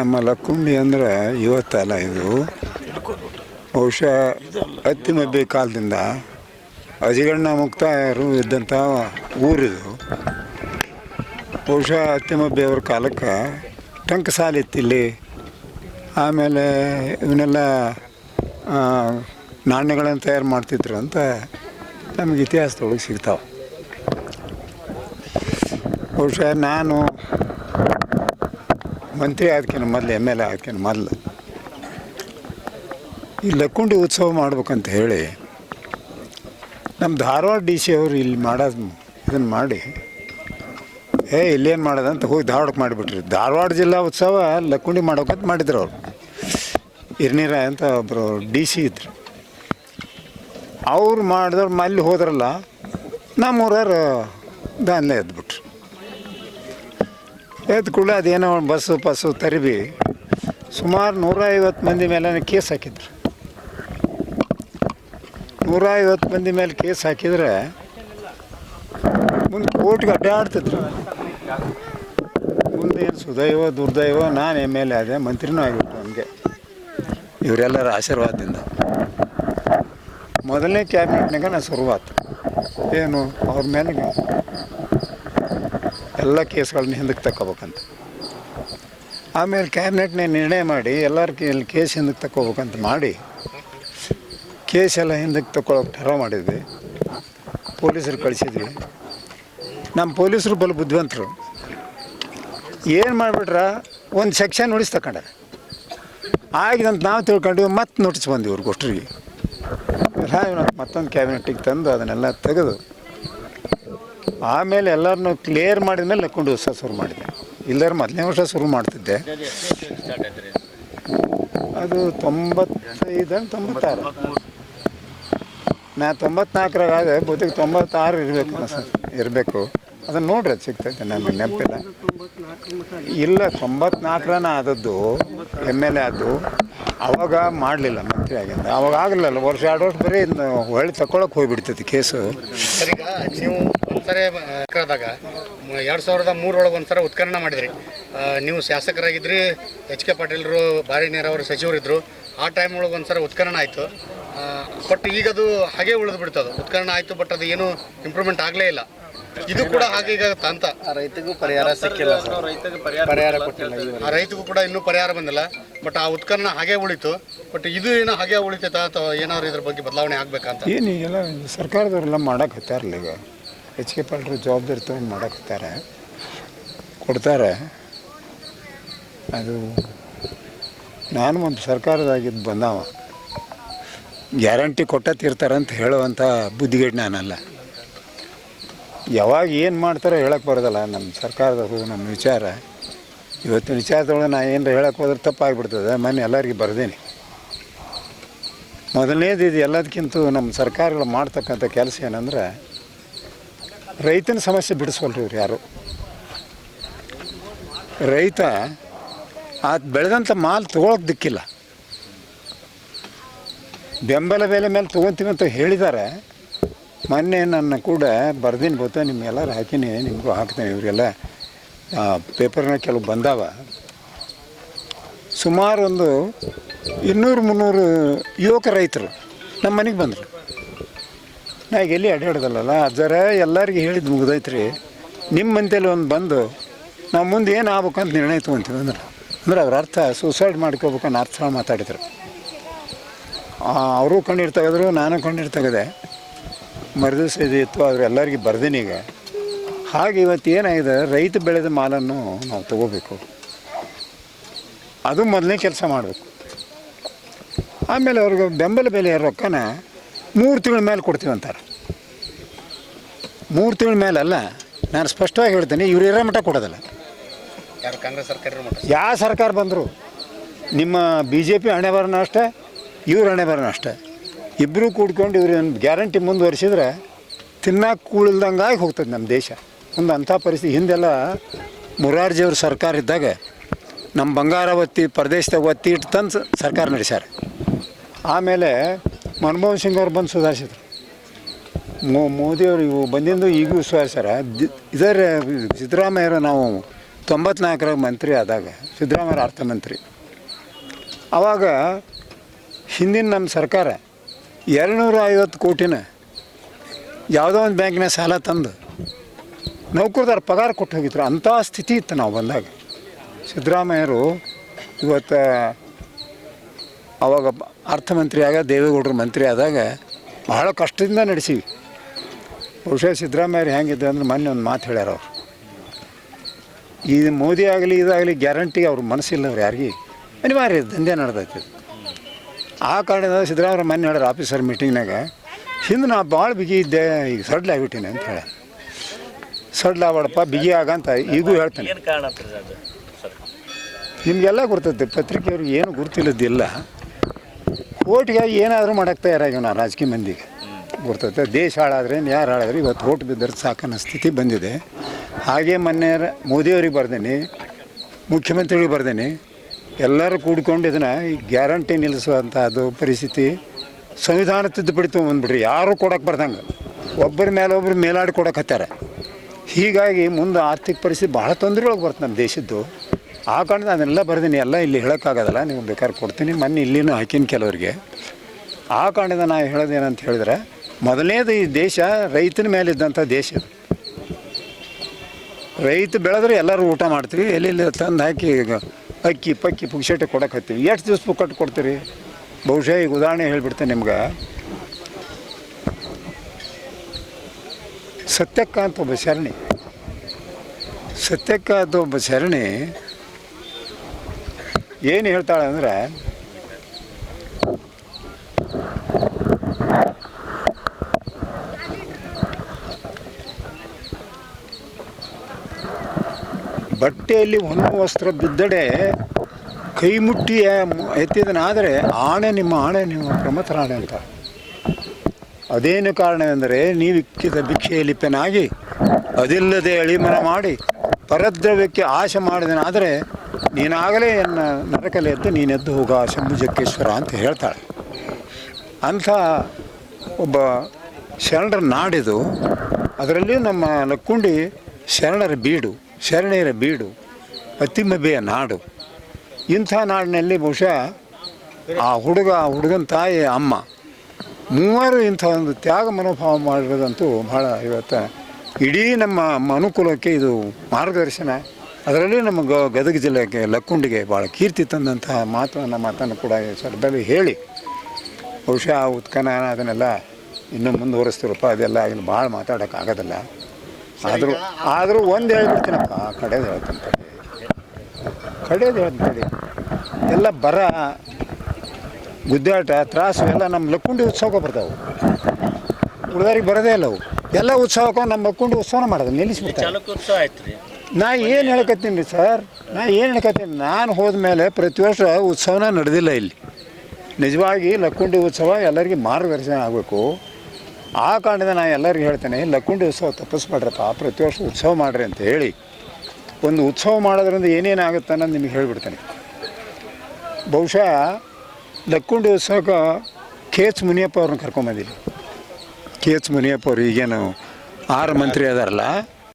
ನಮ್ಮ ಲಕ್ಕುಂಡಿ ಅಂದ್ರೆ ಇವತ್ತಲ್ಲ ಇದು. ಬಹುಶಃ ಅತ್ತಿಮಬ್ಬೆ ಕಾಲದಿಂದ ಅಜಿಗಣ್ಣ ಮುಕ್ತಾಯರು ಇದ್ದಂಥ ಊರಿದು. ಬಹುಶಃ ಅತ್ತಿಮಬ್ಬೆ ಅವ್ರ ಕಾಲಕ್ಕೆ ಟಂಕ ಸಾಲಿತ್ತಿಲ್ಲಿ ಆಮೇಲೆ ಇವನ್ನೆಲ್ಲ ನಾಣ್ಯಗಳನ್ನು ತಯಾರು ಮಾಡ್ತಿದ್ರು ಅಂತ ನಮಗೆ ಇತಿಹಾಸದೊಳಗೆ ಸಿಗ್ತಾವೆ. ಬಹುಶಃ ನಾನು ಮಂತ್ರಿ ಆದ್ಕಿನ ಮೊದಲು, ಎಂ ಎಲ್ ಎ ಮೊದಲು. ಈ ಲಕ್ಕುಂಡಿ ಉತ್ಸವ ಮಾಡ್ಬೇಕಂತ ಹೇಳಿ, ನಮ್ಮ ಧಾರವಾಡ ಡಿ ಸಿ ಅವರು ಇಲ್ಲಿ ಮಾಡೋದು ಇದನ್ನು ಮಾಡಿ, ಏ, ಇಲ್ಲೇನು ಮಾಡೋದಂತ ಹೋಗಿ ಧಾರವಾಡಕ್ಕೆ ಮಾಡಿಬಿಟ್ರಿ. ಧಾರವಾಡ ಜಿಲ್ಲಾ ಉತ್ಸವ ಲಕ್ಕುಂಡಿ ಮಾಡೋಕಂತ ಮಾಡಿದ್ರು ಅವರು. ಇರ್ನೀರ ಅಂತ ಒಬ್ಬರು ಡಿ ಸಿ ಇದ್ರು. ಅವ್ರು ಮಾಡಿದವ್ರು ಮಲ್ಲಿ ಹೋದ್ರಲ್ಲ ನಮ್ಮೂರ ದಾನ್ಲೆ ಎದ್ಬಿಟ್ರು. ಎದ್ದು ಕೂಡ ಅದೇನೋ ಒಂದು ಬಸ್ಸು, ಪಸ್ಸು ತರಿಬಿ. ಸುಮಾರು ನೂರ ಐವತ್ತು ಮಂದಿ ಮೇಲೆ ಕೇಸ್ ಹಾಕಿದ್ರು. ನೂರ ಐವತ್ತು ಮಂದಿ ಮೇಲೆ ಕೇಸ್ ಹಾಕಿದ್ರೆ ಮುಂದೆ ಕೋರ್ಟ್ಗೆ ಅಡ್ಡಾಡ್ತಿದ್ರು. ಮುಂದೆ ಏನು ಸುದೈವ, ದುರ್ದೈವ, ನಾನು ಎಂ ಎಲ್ ಎ ಆದೆ, ಮಂತ್ರಿನೂ ಆಗಿಬಿಟ್ಟು ನಮಗೆ. ಇವರೆಲ್ಲರ ಆಶೀರ್ವಾದದಿಂದ. ಮೊದಲನೇ ಕ್ಯಾಬಿನೆಟ್ನಾಗ ನಾನು ಶುರುವಾತು. ಏನು, ಅವ್ರ ಮೇಲೆ ಎಲ್ಲ ಕೇಸ್ಗಳನ್ನ ಹಿಂದಕ್ಕೆ ತಗೋಬೇಕಂತ ಆಮೇಲೆ ಕ್ಯಾಬಿನೆಟ್ನೇ ನಿರ್ಣಯ ಮಾಡಿ ಎಲ್ಲರ ಇಲ್ಲಿ ಕೇಸ್ ಹಿಂದಕ್ಕೆ ತಗೋಬೇಕಂತ ಮಾಡಿ ಕೇಸ್ ಎಲ್ಲ ಹಿಂದಕ್ಕೆ ತಕೊಳ್ಳೋಕೆ ಠರ ಮಾಡಿದ್ವಿ. ಪೊಲೀಸರು ಕಳಿಸಿದ್ವಿ. ನಮ್ಮ ಪೊಲೀಸರು ಬಲು ಬುದ್ಧಿವಂತರು. ಏನು ಮಾಡಿಬಿಟ್ರ? ಒಂದು ಸೆಕ್ಷನ್ ನೋಡಿಸ್ ತಗೊಂಡಾರ ಆಗಿದಂತ ನಾವು ತಿಳ್ಕೊಂಡು ಮತ್ತೆ ನೋಟಿಸ್ ಬಂದ್ವಿ ಇವ್ರಿಗೆ ಮತ್ತೊಂದು ಕ್ಯಾಬಿನೆಟಿಗೆ ತಂದು ಅದನ್ನೆಲ್ಲ ತೆಗೆದು ಆಮೇಲೆ ಎಲ್ಲರನ್ನೂ ಕ್ಲಿಯರ್ ಮಾಡಿದ ಮೇಲೆ ಲಕ್ಕೊಂಡು ವರ್ಷ ಶುರು ಮಾಡಿದೆ. ಇಲ್ಲದ್ರೆ ಮೊದಲನೇ ವರ್ಷ ಶುರು ಮಾಡ್ತಿದ್ದೆ. ಅದು ತೊಂಬತ್ತೈದು ತೊಂಬತ್ತಾರು. ನಾ ತೊಂಬತ್ನಾಲ್ಕರಾಗ ಬಹುತೇಕ ತೊಂಬತ್ತಾರು ಇರಬೇಕು ಇರಬೇಕು. ಅದನ್ನು ನೋಡ್ರಿ, ಅದು ಸಿಗ್ತೈತೆ ನಮಗೆ ನೆನಪಿಲ್ಲ ಇಲ್ಲ, ತೊಂಬತ್ನಾಲ್ಕರನ ಆದದ್ದು, ಎಂ ಎಲ್ ಎ ಅದು ಅವಾಗ ಮಾಡಲಿಲ್ಲ ಮಂತ್ರಿ ಆಗಿಂದ. ಅವಾಗ ಆಗಲಿಲ್ಲ ವರ್ಷ, ಎರಡು ವರ್ಷ ಬರೀ ಹೊಳ್ಳಿ ತಗೊಳಕ್ಕೆ ಹೋಗಿಬಿಡ್ತೈತಿ ಕೇಸು. ಸರ್ ನೀವು ಒಂದ್ಸರಿ ಕಳೆದಾಗ ಎರಡು ಸಾವಿರದ ಮೂರರೊಳಗೆ ಒಂದ್ಸಲ ಉತ್ಖನನ ಮಾಡಿದ್ರಿ. ನೀವು ಶಾಸಕರಾಗಿದ್ರಿ ಎಚ್ ಕೆ ಪಾಟೀಲರು ಭಾರಿ ನೀರಾವರಿ ಸಚಿವರಿದ್ದರು ಆ ಟೈಮ್ ಒಳಗೆ ಒಂದ್ಸಲ ಉತ್ಖನನ ಆಯಿತು. ಬಟ್ ಈಗ ಅದು ಹಾಗೆ ಉಳಿದು ಬಿಡ್ತದೆ ಉತ್ಖನನ ಆಯಿತು ಬಟ್ ಅದು ಏನು ಇಂಪ್ರೂವ್ಮೆಂಟ್ ಆಗಲೇ ಇಲ್ಲ. ಇದು ಕೂಡ ಹಾಗೆ ಈಗ ಅಂತ ರೈತಗೂ ಪರಿಹಾರ ಸಿಕ್ಕಿಲ್ಲ ಸರ್. ಪರಿಹಾರ ಕೊಟ್ಟಿಲ್ಲ ಆ ರೈತಗೂ ಕೂಡ ಇನ್ನೂ ಪರಿಹಾರ ಬಂದಿಲ್ಲ. ಬಟ್ ಆ ಉತ್ಖನನ ಹಾಗೆ ಉಳಿತು. ಬಟ್ ಇದು ಏನೋ ಹಾಗೆ ಉಳಿತೈತಾ ಅಥವಾ ಏನಾದ್ರು ಇದ್ರ ಬಗ್ಗೆ ಬದಲಾವಣೆ ಆಗ್ಬೇಕಂತ ಏನು ಈಗೆಲ್ಲ ಸರ್ಕಾರದವರೆಲ್ಲ ಮಾಡಕತ್ತಾರಲ್ಲ ಈಗ. ಎಚ್ ಕೆ ಪಾಲ್ರು ಜವಾಬ್ದಾರಿ ತೊಗೊಂಡು ಮಾಡಕತ್ತಾರೆ ಕೊಡ್ತಾರೆ. ಅದು ನಾನು ಒಂದು ಸರ್ಕಾರದಾಗಿದ್ದು ಬಂದವ. ಗ್ಯಾರಂಟಿ ಕೊಟ್ಟ ತೀರ್ತಾರೆ ಅಂತ ಹೇಳುವಂಥ ಬುದ್ಧಿಗೇಟ್ ನಾನಲ್ಲ. ಯಾವಾಗ ಏನು ಮಾಡ್ತಾರೋ ಹೇಳಕ್ಕೆ ಬರೋದಲ್ಲ ನಮ್ಮ ಸರ್ಕಾರದವರು ನಮ್ಮ ವಿಚಾರ. ಇವತ್ತಿನ ವಿಚಾರದೊಳಗೆ ನಾ ಏನಾರ ಹೇಳಕ್ಕೆ ಹೋದ್ರೆ ತಪ್ಪಾಗ್ಬಿಡ್ತದೆ, ಮೊನ್ನೆ ಎಲ್ಲರಿಗೆ ಬರ್ದೇನೆ. ಮೊದಲನೇದು ಇದು ಎಲ್ಲದಕ್ಕಿಂತ ನಮ್ಮ ಸರ್ಕಾರಗಳು ಮಾಡ್ತಕ್ಕಂಥ ಕೆಲಸ ಏನಂದ್ರೆ ರೈತನ ಸಮಸ್ಯೆ ಬಿಡಿಸ್ಕೊಳ್ರಿ ಇವ್ರು ಯಾರು. ರೈತ ಆ ಬೆಳೆದಂಥ ಮಾಲ್ ತೊಗೊಳಕ್ಕೆ ದಿಕ್ಕಿಲ್ಲ. ಬೆಂಬಲ ಬೆಲೆ ಮೇಲೆ ತೊಗೊತೀವಿ ಅಂತ ಹೇಳಿದ್ದಾರೆ. ಮೊನ್ನೆ ನನ್ನ ಕೂಡ ಬರ್ದಿನ ಬೋತ ನಿಮ್ಗೆಲ್ಲರೂ ಹಾಕಿನಿ, ನಿಮಗೂ ಹಾಕ್ತೇನೆ ಇವರಿಗೆಲ್ಲ. ಪೇಪರ್ನ ಕೆಲವು ಬಂದಾವ. ಸುಮಾರು ಒಂದು ಇನ್ನೂರು ಮುನ್ನೂರು ಯುವಕ ರೈತರು ನಮ್ಮ ಮನೆಗೆ ಬಂದರು. ನಾ ಎಲ್ಲಿ ಅಡ್ಡಾಡ್ದಲ್ಲ ಜರ ಎಲ್ಲರಿಗೆ ಹೇಳಿದ್ದು ಮುಗಿದೈತ್ರಿ. ನಿಮ್ಮ ಮಂತೇಲಿ ಒಂದು ಬಂದು, ನಾವು ಮುಂದೆ ಏನು ಆಗ್ಬೇಕಂತ ನಿರ್ಣಯ ತೊಗೊಂತೀವಿ ಅಂದ್ರೆ ಅಂದ್ರೆ ಅವ್ರ ಅರ್ಥ ಸೂಸೈಡ್ ಮಾಡ್ಕೋಬೇಕನ್ನೋ ಅರ್ಥ ಮಾತಾಡಿದ್ರು. ಅವರು ಕಣ್ಣೀರು ತೆಗೆದ್ರು, ನಾನು ಕಣ್ಣೀರು ತೆಗೆದೆ. ಮರುದಿವಸ ಇದು ಇತ್ತು, ಆದರೆ ಎಲ್ಲರಿಗೆ ಬರ್ದೀನಿ ಈಗ. ಹಾಗೆ ಇವತ್ತು ಏನಾಗಿದೆ, ರೈತ ಬೆಳೆದ ಮಾಲನ್ನು ನಾವು ತಗೋಬೇಕು. ಅದು ಮೊದಲನೇ ಕೆಲಸ ಮಾಡಬೇಕು. ಆಮೇಲೆ ಅವ್ರಿಗೆ ಬೆಂಬಲ ಬೆಲೆಯ ರೊಕ್ಕನ ಮೂರು ತಿಂಗಳ ಮೇಲೆ ಕೊಡ್ತೀವಿ ಅಂತಾರೆ. ಮೂರು ತಿಂಗಳ ಮೇಲೆ ಅಲ್ಲ ನಾನು ಸ್ಪಷ್ಟವಾಗಿ ಹೇಳ್ತೇನೆ ಇವ್ರು ಇರೋ ಮಠ ಕೊಡೋದಲ್ಲ. ಕಾಂಗ್ರೆಸ್ ಸರ್ಕಾರ ಯಾವ ಸರ್ಕಾರ ಬಂದರು ನಿಮ್ಮ ಬಿ ಜೆ ಪಿ ಹಣೆ ಬರೋಣ ಅಷ್ಟೇ ಇವ್ರ ಹಣೆ ಬರೋಣ ಅಷ್ಟೇ. ಇಬ್ಬರು ಕೂಡ್ಕೊಂಡು ಇವ್ರು ಗ್ಯಾರಂಟಿ ಮುಂದುವರಿಸಿದ್ರೆ ತಿನ್ನಕ್ಕೆ ಕೂಳಿಲ್ದಂಗಾಗಿ ಹೋಗ್ತದೆ ನಮ್ಮ ದೇಶ. ಒಂದು ಅಂಥ ಪರಿಸ್ಥಿತಿ. ಹಿಂದೆಲ್ಲ ಮುರಾರ್ಜಿಯವ್ರ ಸರ್ಕಾರ ಇದ್ದಾಗ ನಮ್ಮ ಬಂಗಾರ ಒತ್ತಿ ಪ್ರದೇಶದಾಗ ಒತ್ತಿ ಇಟ್ಟು ತಂದು ಸರ್ಕಾರ ನಡೆಸ್ಯಾರ. ಆಮೇಲೆ ಮನಮೋಹನ್ ಸಿಂಗ್ ಅವ್ರು ಬಂದು ಸುಧಾರಿಸಿದ್ರು. ಮೋ ಮೋದಿಯವರು ಇವು ಬಂದಿಂದು ಈಗೂ ಸುಧಾರಿಸ್ಯಾರ. ಇದರ ಸಿದ್ದರಾಮಯ್ಯರು ನಾವು ತೊಂಬತ್ನಾಲ್ಕರಾಗ ಮಂತ್ರಿ ಆದಾಗ ಸಿದ್ದರಾಮಯ್ಯ ಅರ್ಥಮಂತ್ರಿ ಆವಾಗ ಹಿಂದಿನ ನಮ್ಮ ಸರ್ಕಾರ ಎರಡುನೂರ ಐವತ್ತು ಕೋಟಿನ ಯಾವುದೋ ಒಂದು ಬ್ಯಾಂಕಿನ ಸಾಲ ತಂದು ನೌಕರದಾರ ಪಗಾರ ಕೊಟ್ಟು ಹೋಗಿದ್ರು. ಅಂಥ ಸ್ಥಿತಿ ಇತ್ತು ನಾವು ಬಂದಾಗ. ಸಿದ್ದರಾಮಯ್ಯರು ಇವತ್ತು ಅವಾಗ ಅರ್ಥಮಂತ್ರಿ ಆಗ ದೇವೇಗೌಡರು ಮಂತ್ರಿ ಆದಾಗ ಬಹಳ ಕಷ್ಟದಿಂದ ನಡೆಸೀವಿ. ಬಹುಶಃ ಸಿದ್ದರಾಮಯ್ಯರು ಹೆಂಗಿದ್ದೆ ಅಂದ್ರೆ ಮೊನ್ನೆ ಒಂದು ಮಾತು ಹೇಳ್ಯಾರ ಅವ್ರು. ಈ ಮೋದಿ ಆಗಲಿ ಇದಾಗಲಿ ಗ್ಯಾರಂಟಿ ಅವ್ರ ಮನಸ್ಸಿಲ್ಲ ಅವ್ರು ಯಾರಿಗೆ ಅನಿವಾರ್ಯ ದಂಧೆ ನಡೆದೈತೆ ಆ ಕಾರಣದಿಂದ ಸಿದ್ದರಾಮಯ್ಯ ಮೊನ್ನೆ ಹೇಳ್ಯಾರ ಆಫೀಸರ್ ಮೀಟಿಂಗ್ನಾಗ ಹಿಂದೆ ನಾ ಭಾಳ ಬಿಗಿ ಇದ್ದೆ ಈಗ ಸಡ್ಲ ಆಗಿಬಿಟ್ಟಿನಿ ಅಂತ ಹೇಳ ಸಡ್ಲ ಆಗ್ಬೇಡಪ್ಪ ಬಿಗಿ ಆಗಂತ ಈಗೂ ಹೇಳ್ತೇನೆ. ನಿಮಗೆಲ್ಲ ಗೊತ್ತೈತೆ ಪತ್ರಿಕೆಯವ್ರಿಗೆ ಏನು ಗುರುತಿಲ್ಲದಿಲ್ಲ ಓಟ್ಗಾಗಿ ಏನಾದರೂ ಮಾಡಕ್ಕೆ ತಯಾರಾಗ್ಯಾವ ನಾ ರಾಜಕೀಯ ಮಂದಿಗೆ. ಗೊತ್ತೈತೆ ದೇಶ ಹಾಳಾದ್ರೆ ಯಾರು ಹಾಳಾದ್ರೆ ಇವತ್ತು ಓಟ್ ಬಿದ್ದರೆ ಸಾಕನ್ನೋ ಸ್ಥಿತಿ ಬಂದಿದೆ. ಹಾಗೆ ಮೊನ್ನೆ ಮೋದಿಯವ್ರಿಗೆ ಬರ್ದೇನೆ, ಮುಖ್ಯಮಂತ್ರಿಗಳಿಗೆ ಬರ್ದೇನೆ, ಎಲ್ಲರೂ ಕೂಡ್ಕೊಂಡು ಇದನ್ನು ಗ್ಯಾರಂಟಿ ನಿಲ್ಲಿಸುವಂಥದ್ದು ಪರಿಸ್ಥಿತಿ ಸಂವಿಧಾನ ತಿದ್ದುಪಡಿ ತೊಗೊಂಬಂದ್ಬಿಡ್ರಿ ಯಾರು ಕೊಡಕ್ಕೆ ಬರ್ದಂಗೆ. ಒಬ್ಬರ ಮೇಲೆ ಒಬ್ಬರು ಮೇಲಾಡಿ ಕೊಡಕತ್ತಾರೆ ಹೀಗಾಗಿ ಮುಂದೆ ಆರ್ಥಿಕ ಪರಿಸ್ಥಿತಿ ಭಾಳ ತೊಂದರೆ ಒಳಗೆ ಬರ್ತದೆ ನಮ್ಮ ದೇಶದ್ದು. ಆ ಕಾರಣ ಅದನ್ನೆಲ್ಲ ಬರ್ದೀನಿ, ಎಲ್ಲ ಇಲ್ಲಿ ಹೇಳೋಕ್ಕಾಗೋದಲ್ಲ ನೀವು ಬೇಕಾದ್ರೆ ಕೊಡ್ತೀನಿ. ಮೊನ್ನೆ ಇಲ್ಲಿನೂ ಹಾಕಿನ ಕೆಲವರಿಗೆ. ಆ ಕಾರಣದ ನಾನು ಹೇಳೋದೇನಂತ ಹೇಳಿದ್ರೆ, ಮೊದಲನೇದು ಈ ದೇಶ ರೈತನ ಮೇಲೆ ಇದ್ದಂಥ ದೇಶ ರೈತ ಬೆಳೆದ್ರೆ ಎಲ್ಲರೂ ಊಟ ಮಾಡ್ತೀವಿ ಎಲ್ಲೆಲ್ಲಿ ತಂದು ಹಾಕಿ ಅಕ್ಕಿ ಪಕ್ಕಿ ಪುಕ್ಷಟೆ ಕೊಡಕ್ಕೆ ಹತ್ತೀವಿ. ಎಷ್ಟು ದಿವ್ಸ ಪುಕ್ಕಟ್ಟು ಕೊಡ್ತೀರಿ? ಬಹುಶಃ ಈಗ ಉದಾಹರಣೆ ಹೇಳಿಬಿಡ್ತೇನೆ ನಿಮ್ಗೆ. ಸತ್ಯಕ್ಕ ಅಂತ ಒಬ್ಬ ಶರಣಿ. ಸತ್ಯಕ್ಕ ಅಂತ ಒಬ್ಬ ಶರಣಿ ಏನು ಹೇಳ್ತಾಳೆ ಅಂದರೆ, ಬಟ್ಟೆಯಲ್ಲಿ ಒಂದು ವಸ್ತ್ರ ಬಿದ್ದಡೆ ಕೈ ಮುಟ್ಟಿ ಎತ್ತಿದನಾದರೆ ಆಣೆ ನಿಮ್ಮ ಆಣೆ, ನಿಮ್ಮ ಪ್ರಮಥರ ಆಣೆ ಅಂತ. ಅದೇನು ಕಾರಣವೆಂದರೆ ನೀವಿಕ್ಕಿದ ಭಿಕ್ಷೆಯ ಪೆನಾಗಿ ಅದಿಲ್ಲದೆ ಅಳಿಮನ ಮಾಡಿ ಪರದ್ರವ್ಯಕ್ಕೆ ಆಶೆ ಮಾಡಿದನಾದರೆ ನೀನಾಗಲೇ ಎನ್ನ ನರಕಲೆ ಎದ್ದು ನೀನೆದ್ದು ಹೋಗ ಶಂಭು ಜಕ್ಕೇಶ್ವರ ಅಂತ ಹೇಳ್ತಾಳೆ. ಅಂಥ ಒಬ್ಬ ಶರಣರ ನಾಡಿದು, ಅದರಲ್ಲಿ ನಮ್ಮ ಲಕ್ಕುಂಡಿ ಶರಣರ ಬೀಡು ಶರಣೆಯರ ಬೀಡು ಅತಿಮಬೆಯ ನಾಡು. ಇಂಥ ನಾಡಿನಲ್ಲಿ ಬಹುಶಃ ಆ ಹುಡುಗ ಹುಡುಗನ ತಾಯಿ ಅಮ್ಮ ಮೂವರು ಇಂಥ ಒಂದು ತ್ಯಾಗ ಮನೋಭಾವ ಮಾಡಿರೋದಂತೂ ಭಾಳ ಇವತ್ತು ಇಡೀ ನಮ್ಮ ಅನುಕೂಲಕ್ಕೆ ಇದು ಮಾರ್ಗದರ್ಶನ ಅದರಲ್ಲಿ ನಮ್ಮ ಗ, ಗದಗ ಜಿಲ್ಲೆಗೆ ಲಕ್ಕುಂಡಿಗೆ ಭಾಳ ಕೀರ್ತಿ ತಂದಂತಹ ಮಾತನ್ನು ಮಾತನ್ನು ಕೂಡ ಈ ಸಂದರ್ಭದಲ್ಲಿ ಹೇಳಿ ಬಹುಶಃ ಆ ಉತ್ಖನನ ಅದನ್ನೆಲ್ಲ ಇನ್ನೂ ಮುಂದುವರಿಸ್ತಿರಪ್ಪ, ಅದೆಲ್ಲ ಇನ್ನು ಭಾಳ ಮಾತಾಡೋಕೆ ಆಗೋದಿಲ್ಲ ಆದರೂ ಆದರೂ ಒಂದು ಹೇಳ್ಬಿಡ್ತೀನಪ್ಪ, ಕಡೆದು ಹೇಳ್ತೀನಿ. ಕಡೆದು ಹೇಳ್ತೀನಿ. ಎಲ್ಲ ಬರ ಗುದ್ದಾಟ ತ್ರಾಸು ಎಲ್ಲ ನಮ್ಮ ಲಕ್ಕುಂಡಿ ಉತ್ಸವಕ್ಕೆ ಬರ್ತಾವೆ. ಉಳಿದವ್ರಿಗೆ ಬರೋದೇ ಇಲ್ಲ ಅವು. ಎಲ್ಲ ಉತ್ಸವಕ್ಕೆ ನಮ್ಮ ಲಕ್ಕುಂಡಿ ಉತ್ಸವನ ಮಾಡೋದು ನಿಲ್ಲಿಸ್ಬಿಡ್ತಾರೆ. ನಾ ಏನು ಹೇಳ್ಕತ್ತೀನಿ ರೀ ಸರ್? ನಾ ಏನು ಹೇಳ್ಕತ್ತೀನಿ? ನಾನು ಹೋದ ಮೇಲೆ ಪ್ರತಿ ವರ್ಷ ಉತ್ಸವನ ನಡೆದಿಲ್ಲ ಇಲ್ಲಿ. ನಿಜವಾಗಿ ಲಕ್ಕುಂಡಿ ಉತ್ಸವ ಎಲ್ಲರಿಗೆ ಮಾರ್ಗದರ್ಶನ ಆಗಬೇಕು. ಆ ಕಾರಣದಿಂದ ನಾನು ಎಲ್ಲರಿಗೂ ಹೇಳ್ತೇನೆ ಲಕ್ಕುಂಡಿ ಉತ್ಸವ ತಪ್ಪಿಸ್ಬೇಡ್ರಪ್ಪ ಪ್ರತಿ ವರ್ಷ ಉತ್ಸವ ಮಾಡಿರಿ ಅಂತ ಹೇಳಿ. ಒಂದು ಉತ್ಸವ ಮಾಡೋದ್ರಿಂದ ಏನೇನಾಗುತ್ತೆ ಅನ್ನೋದು ನಿಮಗೆ ಹೇಳಿಬಿಡ್ತೇನೆ. ಬಹುಶಃ ಲಕ್ಕುಂಡಿ ಉತ್ಸವಕ್ಕೆ ಕೆ ಎಚ್ ಮುನಿಯಪ್ಪ ಅವ್ರನ್ನ ಕರ್ಕೊಂಬಂದಿಲ್ಲ ಕೆ ಎಚ್ ಮುನಿಯಪ್ಪ ಅವರು ಈಗೇನು ಆರು ಮಂತ್ರಿ ಅದಾರಲ್ಲ